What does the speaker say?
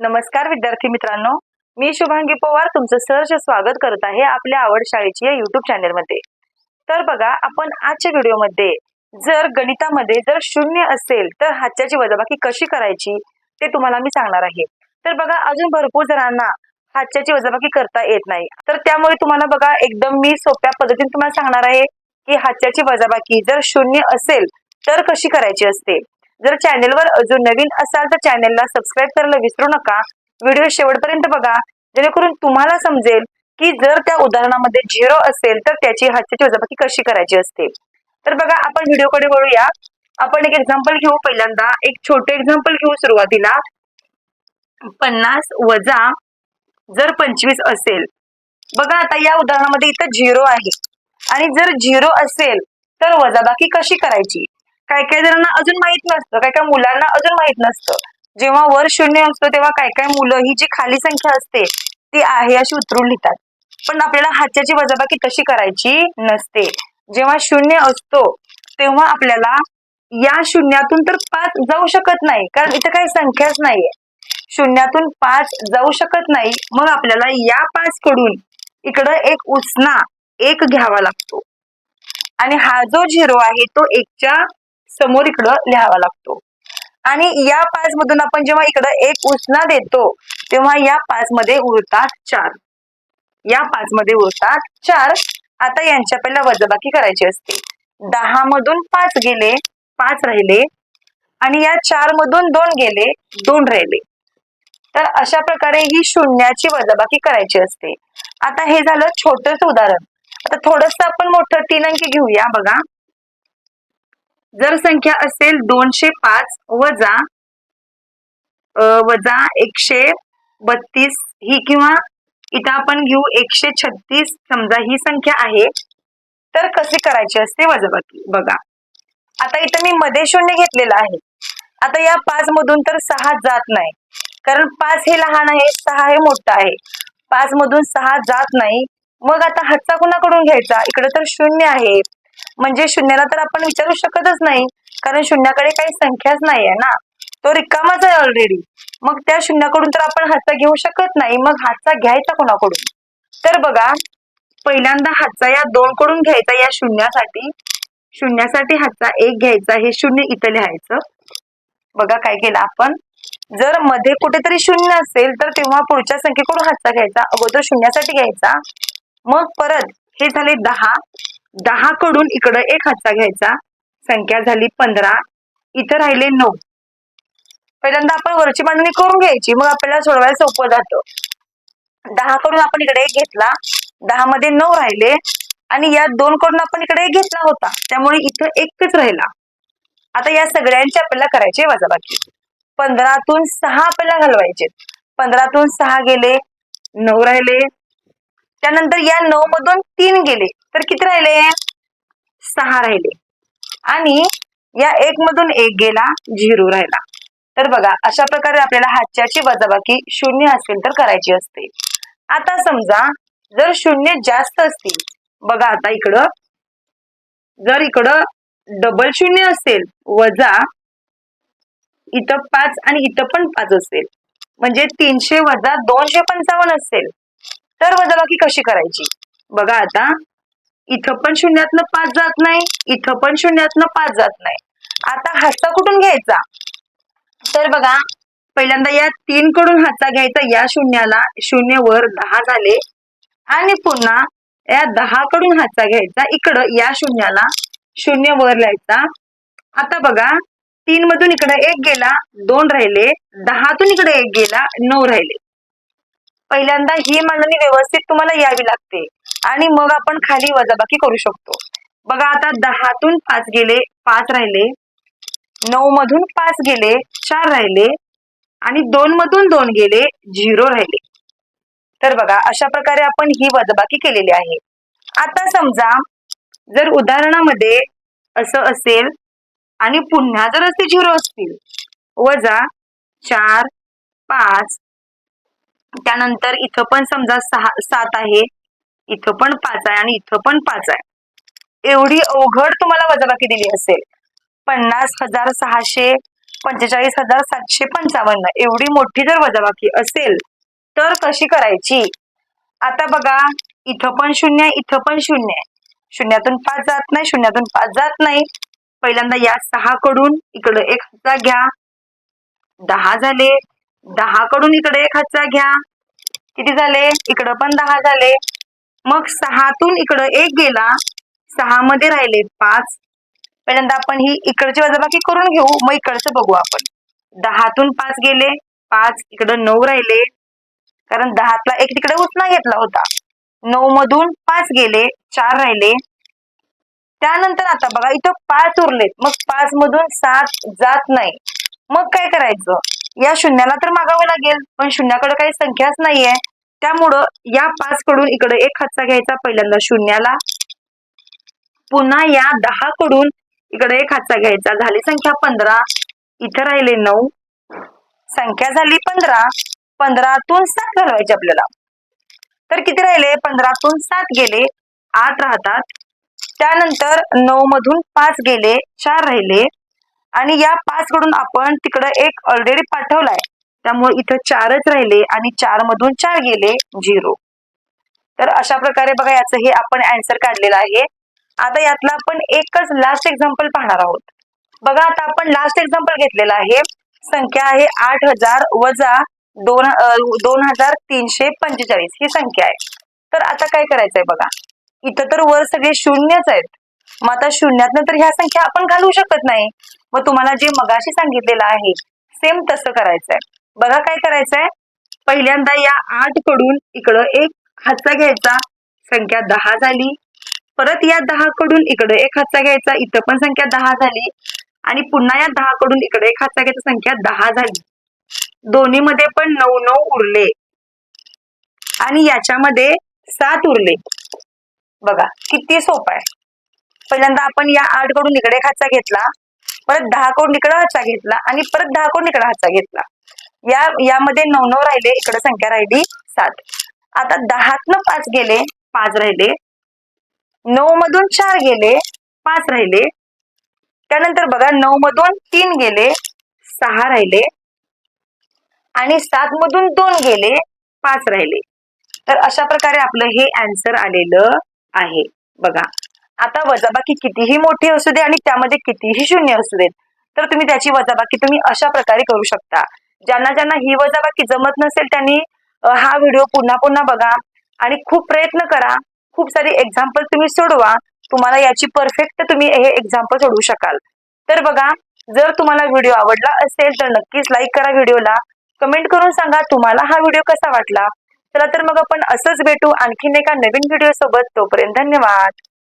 नमस्कार विद्यार्थी मित्रांनो. मी शुभांगी पवार तुमचं सहर्ष स्वागत करत आहे आपल्या आवड शाळेची या युट्यूब चॅनेलमध्ये तर बघा आपण आजच्या व्हिडिओमध्ये जर गणितामध्ये जर शून्य असेल तर हाच्याची वजाबाकी कशी करायची ते तुम्हाला मी सांगणार आहे. तर बघा अजून भरपूर जणांना हाच्याची वजाबाकी करता येत नाही. तर त्यामुळे तुम्हाला बघा एकदम मी सोप्या पद्धतीने तुम्हाला सांगणार आहे की हाच्याची वजाबाकी जर शून्य असेल तर कशी करायची असते? जर चॅनेलवर अजून नवीन असाल तर चॅनेलला सबस्क्राईब करायला विसरू नका. व्हिडिओ शेवटपर्यंत बघा. जेणेकरून तुम्हाला समजेल की जर त्या उदाहरणामध्ये झिरो असेल तर त्याची हातची वजाबाकी कशी करायची असते. तर बघा आपण व्हिडिओकडे वळूया. आपण एक एक्झाम्पल घेऊ. पहिल्यांदा एक छोटे एक्झाम्पल घेऊ सुरुवातीला. पन्नास वजा जर पंचवीस असेल. बघा आता या उदाहरणामध्ये इथं झिरो आहे. आणि जर झिरो असेल तर वजाबाकी कशी करायची? काय काय जणांना अजून माहीत नसतं काय काय मुलांना अजून माहीत नसतं. जेव्हा वर शून्य असतो तेव्हा काय काय मुलं ही जी खाली संख्या असते ती आहे अशी उतरून लिहितात. पण आपल्याला हाच्याची वजाबाकी तशी करायची नसते. जेव्हा शून्य असतो तेव्हा आपल्याला या शून्यातून तर पाच जाऊ शकत नाही कारण इथं काही संख्याच नाहीये. शून्यातून पाच जाऊ शकत नाही मग आपल्याला या पाच कडून इकडं एक उसना एक घ्यावा लागतो. आणि हा जो झिरो आहे तो एकच्या समोर इकडं लिहावा लागतो. आणि या पाच मधून आपण जेव्हा इकडं एक उसना देतो तेव्हा या पाच मध्ये उरतात चार. या पाच मध्ये उरतात चार. आता यांच्या पहिला वजबाकी करायची असते. दहा मधून पाच गेले पाच राहिले. आणि या चार मधून दोन गेले दोन राहिले. तर अशा प्रकारे ही शून्याची वजाबाकी करायची असते. आता हे झालं छोटस उदाहरण. आता थोडस आपण मोठं तीन अंकी घेऊया बघा. जर संख्या असेल दोनशे पाच वजा वजा एकशे बत्तीस ही किंवा इथं आपण घेऊ एकशे छत्तीस समजा ही संख्या आहे तर कशी करायची असते वजाबाकी? बघा. आता इथं मी मध्ये शून्य घेतलेलं आहे. आता या पाच मधून तर सहा जात नाही. कारण पाच हे लहान आहे सहा हे मोठं आहे. पाच मधून सहा जात नाही. मग आता हातचा कुणाकडून घ्यायचा? इकडे तर शून्य आहे. म्हणजे शून्याला तर आपण विचारू शकतच नाही. कारण शून्याकडे काही संख्याच नाही आहे ना. तो रिकामाच आहे ऑलरेडी मग त्या शून्याकडून तर आपण हातचा घेऊ शकत नाही. मग हातचा घ्यायचा कोणाकडून? तर बघा पहिल्यांदा हातचा या दोन कडून घ्यायचा या शून्यासाठी. शून्यासाठी हातचा एक घ्यायचा. हे शून्य इथं लिहायचं. बघा काय केलं आपण. जर मध्ये कुठेतरी शून्य असेल तर तेव्हा पुढच्या संख्येकडून हातचा घ्यायचा. अगोदर शून्यासाठी घ्यायचा. मग परत हे झाले दहा. दहा कडून इकडं एक हातचा घ्यायचा. संख्या झाली पंधरा. इथं राहिले नऊ. पहिल्यांदा आपण वरची मांडणी करून घ्यायची मग आपल्याला सोडवायला सोपं जातं. दहा कडून आपण इकडे एक घेतला. दहा मध्ये नऊ राहिले. आणि या दोन कडून आपण इकडे एक घेतला होता. त्यामुळे इथं एकच राहिला. आता या सगळ्यांची आपल्याला करायचे वजाबाकी. पंधरातून सहा आपल्याला घालवायचे पंधरातून सहा गेले नऊ राहिले. त्यानंतर या नऊ मधून तीन गेले. तर किती राहिले? सहा राहिले. आणि या एक मधून एक गेला झिरो राहिला. तर बघा अशा प्रकारे आपल्याला हातच्याची वजाबाकी शून्य असेल तर करायची असते. आता समजा जर शून्य जास्त असतील बघा आता इकडं जर इकडं डबल शून्य असेल वजा इथं पाच आणि इथं पण पाच असेल. म्हणजे तीनशे वजा दोनशे पंचावन्न असेल. तर वजाबाकी कशी करायची? बघा आता इथं पण शून्यातनं पाच जात नाही इथं पण शून्यातनं पाच जात नाही. आता हातचा कुठून घ्यायचा? तर बघा पहिल्यांदा या तीन कडून हातचा घ्यायचा या शून्याला शून्य वर दहा झाले. आणि पुन्हा या दहा कडून हातचा घ्यायचा इकडं या शून्याला शून्य वर लिहायचा. आता बघा तीन मधून इकडे एक गेला दोन राहिले दहातून इकडे एक गेला नऊ राहिले. पहिल्यांदा ही मांडणी व्यवस्थित तुम्हाला यावी लागते. आणि मग आपण खाली वजाबाकी करू शकतो. बघा आता दहातून पाच गेले पाच राहिले. नऊ मधून पाच गेले चार राहिले. आणि दोन मधून दोन गेले झिरो राहिले. तर बघा अशा प्रकारे आपण ही वजाबाकी केलेली आहे. आता समजा जर उदाहरणामध्ये असं असेल आणि पुन्हा जर असे झिरो असतील वजा चार पाच त्यानंतर इथं पण समजा सहा सात आहे. इथं पण पाच आहे आणि इथं पण पाच आहे. एवढी अवघड तुम्हाला वजाबाकी दिली असेल. पन्नास हजार सहाशे पंचेचाळीस हजार सातशे पंचावन्न एवढी मोठी जर वजाबाकी असेल तर कशी करायची? आता बघा इथं पण शून्य इथं पण शून्य आहे. शून्यातून पाच जात नाही शून्यातून पाच जात नाही. पहिल्यांदा या सहा कडून इकडे एक हातचा घ्या. दहा झाले. दहा कडून इकडे एक हातचा घ्या. किती झाले? इकडं पण दहा झाले. मग सहातून इकडं एक गेला. सहा मध्ये राहिले पाच. पहिल्यांदा आपण ही इकडची वजाबाकी करून घेऊ. मग इकडचं बघू आपण. दहातून पाच गेले. पाच इकडं नऊ राहिले. कारण दहातला एक तिकडे उचना घेतला होता. नऊ मधून पाच गेले. चार राहिले. त्यानंतर आता बघा इथं पाच उरलेत. मग पाच मधून सात जात नाही. मग काय करायचं? या शून्याला तर मागावं लागेल. पण शून्याकडे काही संख्याच नाहीये. त्यामुळं या पाच कडून इकडे एक हातचा घ्यायचा पहिल्यांदा शून्याला. पुन्हा या दहा कडून इकडे एक हातचा घ्यायचा. झाली संख्या पंधरा. इथं राहिले नऊ. संख्या झाली पंधरा. पंधरातून सात घालवायचे आपल्याला. तर किती राहिले? पंधरातून सात गेले. आठ राहतात. त्यानंतर नऊ मधून पाच गेले. चार राहिले. आणि या पाच कडून आपण तिकडं एक ऑलरेडी पाठवलाय. त्यामुळे इथं चारच राहिले आणि चार मधून चार गेले झिरो. तर अशा प्रकारे बघा याचं हे आपण अँसर काढलेलं आहे. आता यातला आपण एकच लास्ट एक्झाम्पल पाहणार आहोत. बघा आता आपण लास्ट एक्झाम्पल घेतलेलं आहे. संख्या आहे आठ हजार वजा दोन दोन हजार तीनशे पंचेचाळीस. ही संख्या आहे. तर आता काय करायचंय बघा? इथं तर वर सगळे शून्यच आहेत. मग आता शून्यात तर ह्या संख्या आपण घालू शकत नाही. मग तुम्हाला जे मगाशी सांगितलेलं आहे सेम तसं करायचंय. बघा काय करायचंय. पहिल्यांदा या आठकडून इकडं एक हातचा घ्यायचा संख्या दहा झाली. परत या दहा कडून इकडे एक हातचा घ्यायचा इथं पण संख्या दहा झाली. आणि पुन्हा या दहा कडून इकडे एक हातचा घ्यायचा संख्या दहा झाली. दोन्ही मध्ये पण नऊ नऊ उरले. आणि याच्यामध्ये सात उरले. बघा किती सोपं आहे. पहिल्यांदा आपण या आठकडून इकडे एक हातचा घेतला. परत दहा कडून इकडे हातचा घेतला आणि परत दहा कडून इकडे हातचा घेतला. या यामध्ये नऊ नऊ राहिले इकडे संख्या राहिली सात. आता दहातनं पाच गेले पाच राहिले. नऊ मधून चार गेले पाच राहिले. त्यानंतर बघा नऊ मधून तीन गेले सहा राहिले. आणि सात मधून दोन गेले पाच राहिले. तर अशा प्रकारे आपलं हे अँसर आलेलं आहे. बघा आता वजाबाकी कितीही मोठी असू दे आणि त्यामध्ये कितीही शून्य असू देत तर तुम्ही त्याची वजाबाकी तुम्ही अशा प्रकारे करू शकता. ज्यांना ज्यांना ही वजाबाकी जमत नसेल त्यांनी हा व्हिडिओ पुन्हा पुन्हा बघा आणि खूप प्रयत्न करा. खूप सारी एक्झाम्पल तुम्ही सोडवा. तुम्हाला याची परफेक्ट तुम्ही हे एक्झाम्पल सोडवू शकाल. तर बघा जर तुम्हाला व्हिडिओ आवडला असेल तर नक्कीच लाईक करा व्हिडिओला. कमेंट करून सांगा तुम्हाला हा व्हिडिओ कसा वाटला. चला तर मग आपण असंच भेटू आणखीन एका नवीन व्हिडिओ सोबत तोपर्यंत धन्यवाद.